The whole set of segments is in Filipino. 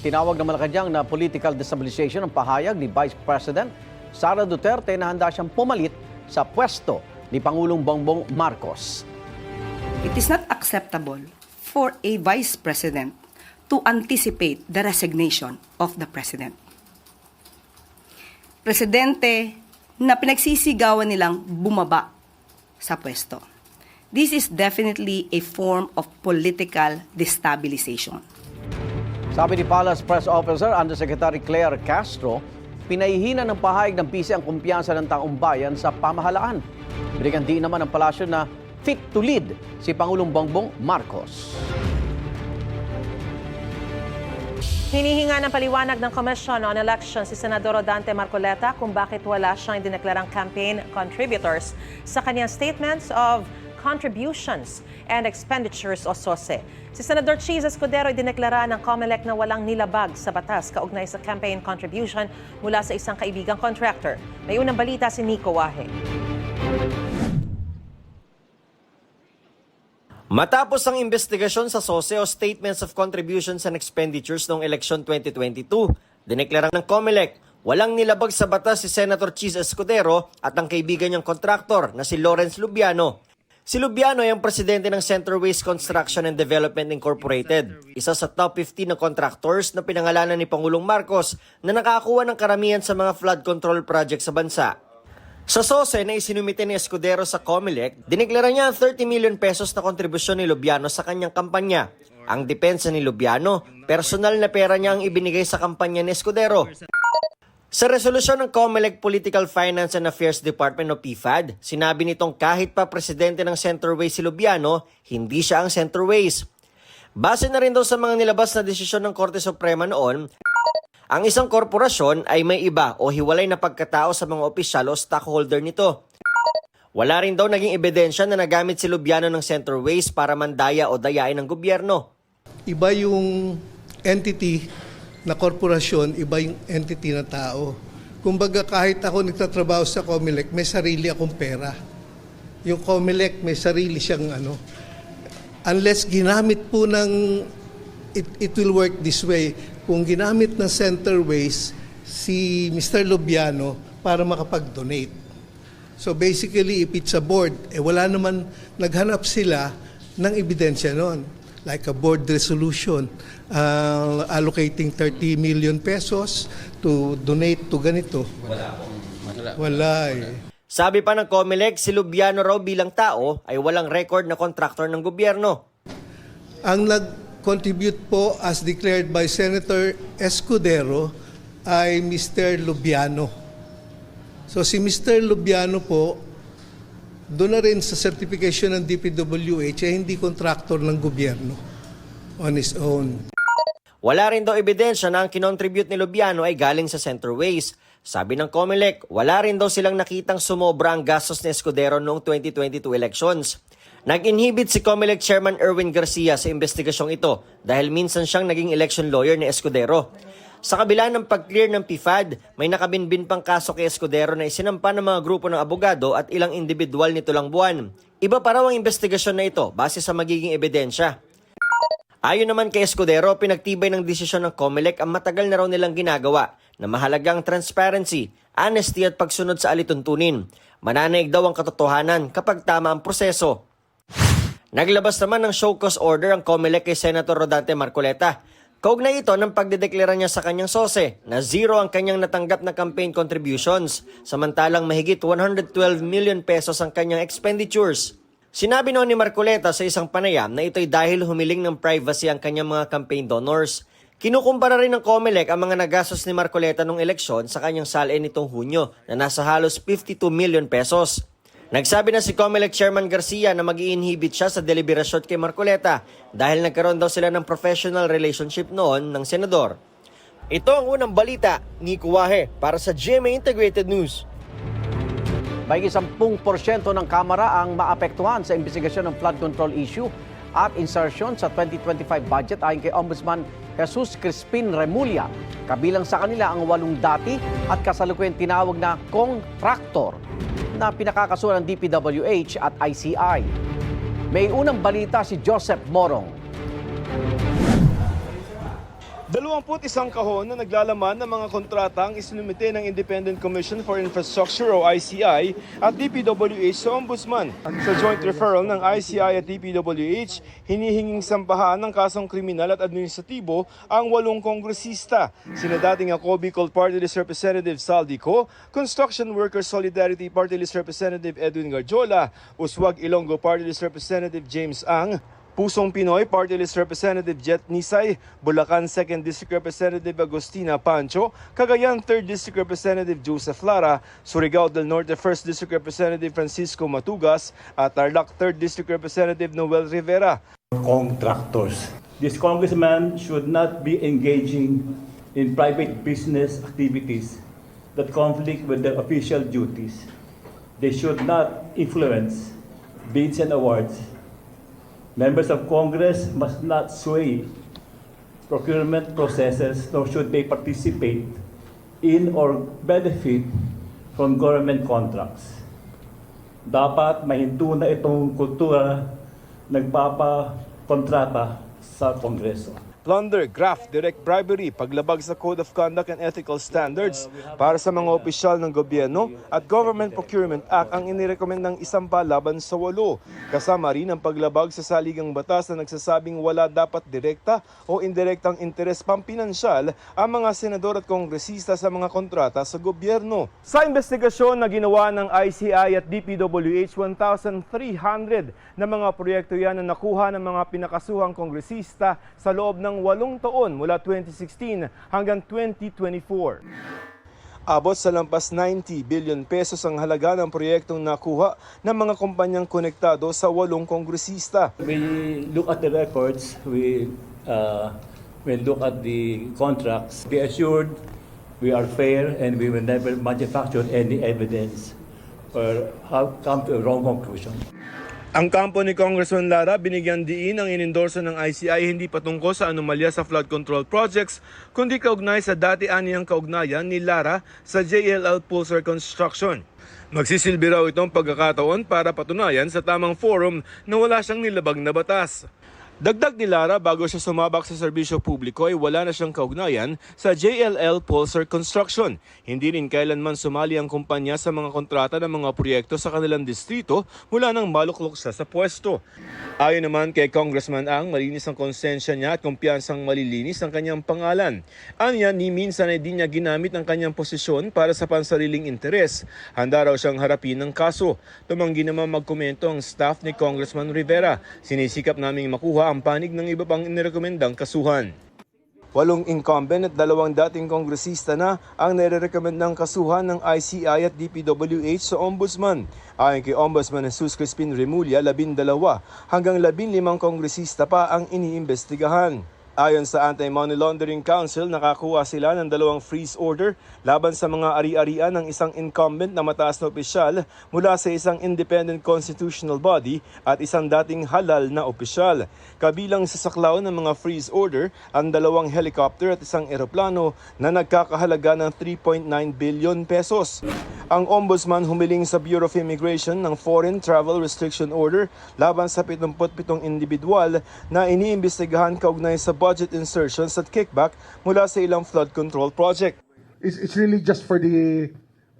Tinawag ng Malacanang na political destabilization ang pahayag ni Vice President Sara Duterte na handa siyang pumalit sa pwesto ni Pangulong Bongbong Marcos. It is not acceptable for a vice president to anticipate the resignation of the president. Presidente na pinagsisigawan nilang bumaba sa pwesto. This is definitely a form of political destabilization. Sabi ni Palace Press Officer Undersecretary Claire Castro, pinahihina ng pahayag ng PC ang kumpiyansa ng taong bayan sa pamahalaan. Binigyan din naman ng palasyo na fit to lead si Pangulong Bongbong Marcos. Hinihinga ng paliwanag ng Commission on Elections si Senador Rodante Marcoleta kung bakit wala siyang dineklarang campaign contributors sa kanyang statements of contributions and expenditures o SOSE. Si Senador Cheese Escudero ay dineklara ng COMELEC na walang nilabag sa batas kaugnay sa campaign contribution mula sa isang kaibigang contractor. May unang balita si Nico Wahe. Matapos ang investigasyon sa SOSE o Statements of Contributions and Expenditures noong eleksyon 2022, dineklara ng COMELEC walang nilabag sa batas si Senator Cheese Escudero at ang kaibigan niyang kontraktor na si Lawrence Lubiano. Si Lubiano ay ang presidente ng Center Waste Construction and Development Incorporated, isa sa top 15 na contractors na pinangalanan ni Pangulong Marcos na nakakuha ng karamihan sa mga flood control project sa bansa. Sa SOSE na isinumite ni Escudero sa COMELEC, dineklara niya ang 30 million pesos na kontribusyon ni Lubiano sa kanyang kampanya. Ang depensa ni Lubiano, personal na pera niya ang ibinigay sa kampanya ni Escudero. Sa resolusyon ng COMELEC Political Finance and Affairs Department o PFAD, sinabi nitong kahit pa presidente ng Centerways si Lubiano, hindi siya ang Centerways. Base na rin daw sa mga nilabas na desisyon ng Korte Suprema noon, ang isang korporasyon ay may iba o hiwalay na pagkatao sa mga opisyal o stockholder nito. Wala rin daw naging ebidensya na nagamit si Lubiano ng Centerways para mandaya o dayain ng gobyerno. Iba yung entity na korporasyon, iba yung entity na tao. Kumbaga kahit ako nagtatrabaho sa Comelec, may sarili akong pera. Yung Comelec, may sarili siyang ano. Unless ginamit po ng, it, it will work this way, kung ginamit ng Centerways si Mr. Lubiano para makapag-donate. So basically, if it's a board, eh wala naman, naghanap sila ng ebidensya noon. Like a board resolution, uh, allocating 30 million pesos to donate to ganito. Wala Wala eh. Sabi pa ng COMELEC, si Lubiano raw bilang tao ay walang record na kontraktor ng gobyerno. Ang nag-contribute po as declared by Senator Escudero ay Mr. Lubiano. So si Mr. Lubiano po, doon na rin sa certification ng DPWH ay hindi contractor ng gobyerno on his own. Wala rin daw ebidensya na ang kinontribute ni Lubiano ay galing sa Centerways. Sabi ng COMELEC, wala rin daw silang nakitang sumobra ang gastos ni Escudero noong 2022 elections. Nag-inhibit si COMELEC Chairman Erwin Garcia sa investigasyong ito dahil minsan siyang naging election lawyer ni Escudero. Sa kabila ng pag-clear ng PFAD, may nakabinbin pang kaso kay Escudero na isinampa ng mga grupo ng abogado at ilang individual nito lang buwan. Iba pa raw ang investigasyon na ito base sa magiging ebidensya. Ayon naman kay Escudero, pinagtibay ng desisyon ng COMELEC ang matagal na raw nilang ginagawa na mahalagang transparency, honesty at pagsunod sa alituntunin. Mananaig daw ang katotohanan kapag tama ang proseso. Naglabas naman ng show cause order ang COMELEC kay Senator Rodante Marcoleta. Kaugnay ito ng pagdedeklara niya sa kanyang sose na zero ang kanyang natanggap na campaign contributions, samantalang mahigit 112 million pesos ang kanyang expenditures. Sinabi noon ni Marcoleta sa isang panayam na ito'y dahil humiling ng privacy ang kanyang mga campaign donors. Kinukumpara rin ng COMELEC ang mga nagastos ni Marcoleta nung eleksyon sa kanyang salin nitong Hunyo na nasa halos 52 million pesos. Nagsabi na si COMELEC Chairman Garcia na mag inhibit siya sa deliberasyon kay Marcoleta dahil nagkaroon daw sila ng professional relationship noon ng senador. Ito ang unang balita ni Kuwahe para sa GMA Integrated News. May 10% ng Kamara ang maapektuhan sa investigasyon ng flood control issue at insertion sa 2025 budget ayon kay Ombudsman Jesus Crispin Remulla. Kabilang sa kanila ang walong dati at kasalukuyang tinawag na contractor na pinakakasuhan ng DPWH at ICI. May unang balita si Joseph Morong. Dalawamput isang kahon na naglalaman ng mga kontrata ang isinumite ng Independent Commission for Infrastructure o ICI at DPWH sa Ombudsman. Sa joint referral ng ICI at DPWH, hinihinging sampahan ng kasong kriminal at administratibo ang walong kongresista. Sina dating ako Bicol Party List Representative Saldi Co, Construction Workers Solidarity Party List Representative Edwin Garjola, Uswag Ilonggo Party List Representative James Ang, Pusong Pinoy Party List Representative Jet Nisay, Bulacan 2nd District Representative Agustina Pancho, Cagayan 3rd District Representative Joseph Lara, Surigao del Norte 1st District Representative Francisco Matugas, at Tarlac 3rd District Representative Noel Rivera. contractors. This congressman should not be engaging in private business activities that conflict with their official duties. They should not influence bids and awards. Members of Congress must not sway procurement processes, nor should they participate in or benefit from government contracts dapat mahinto na itong kultura nagpapakontrata sa Kongreso. Plunder, graft, direct bribery, paglabag sa Code of Conduct and Ethical Standards para sa mga opisyal ng gobyerno at Government Procurement Act ang inirekomend ng isang laban sa walo. Kasama rin ang paglabag sa saligang batas na nagsasabing wala dapat direkta o indirektang interes pampinansyal ang mga senador at kongresista sa mga kontrata sa gobyerno. Sa investigasyon na ginawa ng ICI at DPWH, 1,300 na mga proyekto yan na nakuha ng mga pinakasuhang kongresista sa loob ng walong taon mula 2016 hanggang 2024. Abot sa lampas 90 billion pesos ang halaga ng proyektong nakuha ng mga kumpanyang konektado sa walong kongresista. We look at the records, we, uh, we look at the contracts. Be assured, we are fair and we will never manufacture any evidence or have come to a wrong conclusion. Ang kampo ni Congressman Lara binigyan diin ang inendorso ng ICI hindi patungkol sa anomalya sa flood control projects kundi kaugnay sa dati aniyang kaugnayan ni Lara sa JLL Pulsar Construction. Magsisilbi raw itong pagkakataon para patunayan sa tamang forum na wala siyang nilabag na batas. Dagdag ni Lara bago siya sumabak sa serbisyo publiko ay wala na siyang kaugnayan sa JLL Pulsar Construction. Hindi rin kailanman sumali ang kumpanya sa mga kontrata ng mga proyekto sa kanilang distrito mula nang maluklok siya sa pwesto. Ayon naman kay Congressman Ang, malinis ang konsensya niya at kumpiyansang malilinis ang kanyang pangalan. Anya, ni minsan ay di niya ginamit ang kanyang posisyon para sa pansariling interes. Handa raw siyang harapin ng kaso. Tumanggi naman magkomento ang staff ni Congressman Rivera. Sinisikap naming makuha ang panig ng iba pang inirekomendang kasuhan. Walong incumbent at dalawang dating kongresista na ang nire-recommend kasuhan ng ICI at DPWH sa Ombudsman. Ayon kay Ombudsman Jesus Crispin Remulla, labindalawa hanggang labinlimang kongresista pa ang iniimbestigahan. Ayon sa Anti-Money Laundering Council, nakakuha sila ng dalawang freeze order laban sa mga ari-arian ng isang incumbent na mataas na opisyal mula sa isang independent constitutional body at isang dating halal na opisyal. Kabilang sa saklaw ng mga freeze order ang dalawang helicopter at isang eroplano na nagkakahalaga ng 3.9 billion pesos. Ang ombudsman humiling sa Bureau of Immigration ng Foreign Travel Restriction Order laban sa 77 individual na iniimbestigahan kaugnay sa budget insertions at kickback mula sa ilang flood control project. It's, it's really just for the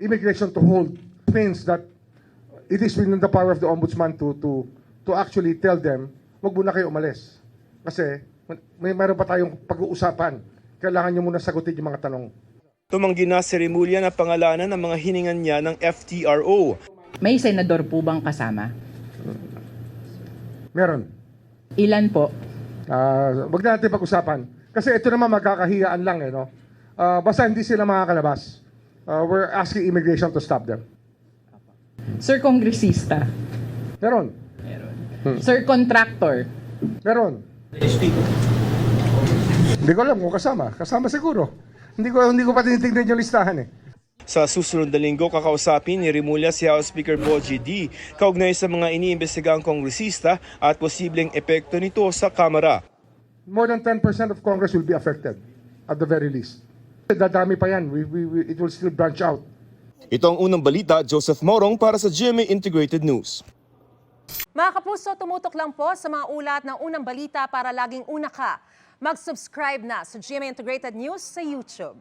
immigration to hold means that it is within the power of the ombudsman to to to actually tell them wag muna kayo umalis kasi may meron pa tayong pag-uusapan kailangan niyo muna sagutin yung mga tanong Tumanggi na si Remulla na pangalanan ng mga hiningan niya ng FTRO. May senador po bang kasama? meron Ilan po? Ah, wag na natin pag-usapan. Kasi ito naman magkakahiyaan lang eh no? Ah, basta hindi sila makakalabas. Ah, we're asking immigration to stop them. Sir Kongresista? meron. Sir Contractor? meron. Hindi ko alam kung kasama. Kasama siguro. Hindi ko hindi ko pa tinitingnan yung listahan eh Sa susunod na linggo, kakausapin ni Remulla si House Speaker Boji D. kaugnay sa mga iniimbestigang kongresista at posibleng epekto nito sa Kamara. more than 10% of Congress will be affected at the very least. Dadami pa yan. We, we, we, it will still branch out. Ito ang unang balita, Joseph Morong para sa GMA Integrated News. Mga kapuso, tumutok lang po sa mga ulat ng unang balita para laging una ka. Mag-subscribe na sa GMA Integrated News sa YouTube.